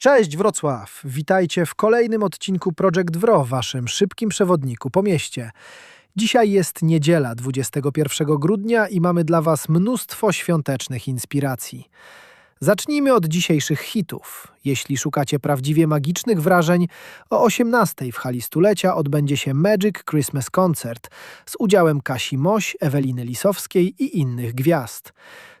Cześć Wrocław! Witajcie w kolejnym odcinku Project Wro, waszym szybkim przewodniku po mieście. Dzisiaj jest niedziela 21 grudnia i mamy dla was mnóstwo świątecznych inspiracji. Zacznijmy od dzisiejszych hitów. Jeśli szukacie prawdziwie magicznych wrażeń, o 18 w hali stulecia odbędzie się Magic Christmas Concert z udziałem Kasi Moś, Eweliny Lisowskiej i innych gwiazd.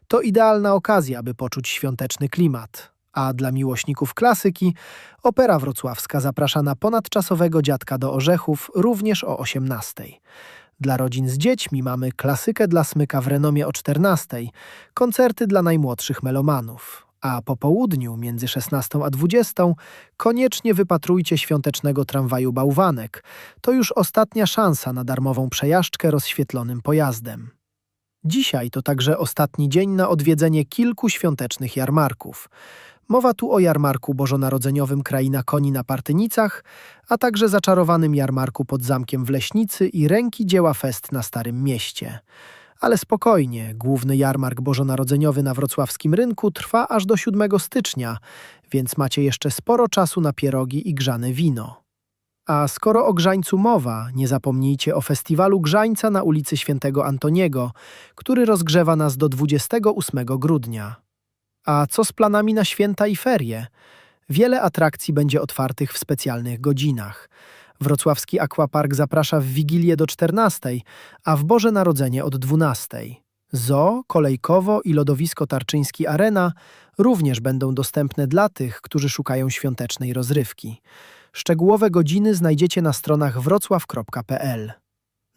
To idealna okazja, by poczuć świąteczny klimat. A dla miłośników klasyki, Opera Wrocławska zaprasza na ponadczasowego Dziadka do Orzechów również o 18. Dla rodzin z dziećmi mamy klasykę dla smyka w renomie o 14, koncerty dla najmłodszych melomanów. A po południu, między 16 a 20, koniecznie wypatrujcie świątecznego tramwaju Bałwanek. To już ostatnia szansa na darmową przejażdżkę rozświetlonym pojazdem. Dzisiaj to także ostatni dzień na odwiedzenie kilku świątecznych jarmarków. Mowa tu o jarmarku bożonarodzeniowym Kraina Koni na Partynicach, a także zaczarowanym jarmarku pod zamkiem w Leśnicy i ręki dzieła fest na Starym Mieście. Ale spokojnie, główny jarmark bożonarodzeniowy na wrocławskim rynku trwa aż do 7 stycznia, więc macie jeszcze sporo czasu na pierogi i grzane wino. A skoro o grzańcu mowa, nie zapomnijcie o festiwalu grzańca na ulicy Świętego Antoniego, który rozgrzewa nas do 28 grudnia. A co z planami na święta i ferie? Wiele atrakcji będzie otwartych w specjalnych godzinach. Wrocławski Aquapark zaprasza w Wigilię do 14, a w Boże Narodzenie od 12. Zoo, Kolejkowo i lodowisko Tarczyński Arena również będą dostępne dla tych, którzy szukają świątecznej rozrywki. Szczegółowe godziny znajdziecie na stronach wrocław.pl.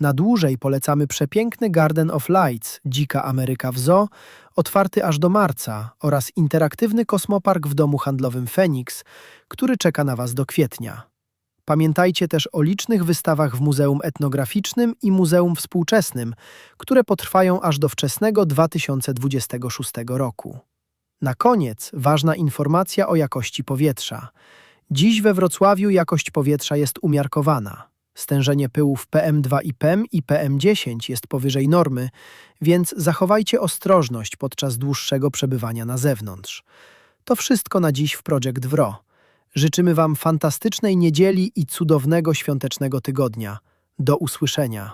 Na dłużej polecamy przepiękny Garden of Lights, Dzika Ameryka w Zoo, otwarty aż do marca oraz interaktywny kosmopark w domu handlowym Phoenix, który czeka na Was do kwietnia. Pamiętajcie też o licznych wystawach w Muzeum Etnograficznym i Muzeum Współczesnym, które potrwają aż do wczesnego 2026 roku. Na koniec ważna informacja o jakości powietrza. Dziś we Wrocławiu jakość powietrza jest umiarkowana. Stężenie pyłów PM2 i PEM i PM10 jest powyżej normy, więc zachowajcie ostrożność podczas dłuższego przebywania na zewnątrz. To wszystko na dziś w Project Wro. Życzymy Wam fantastycznej niedzieli i cudownego świątecznego tygodnia. Do usłyszenia.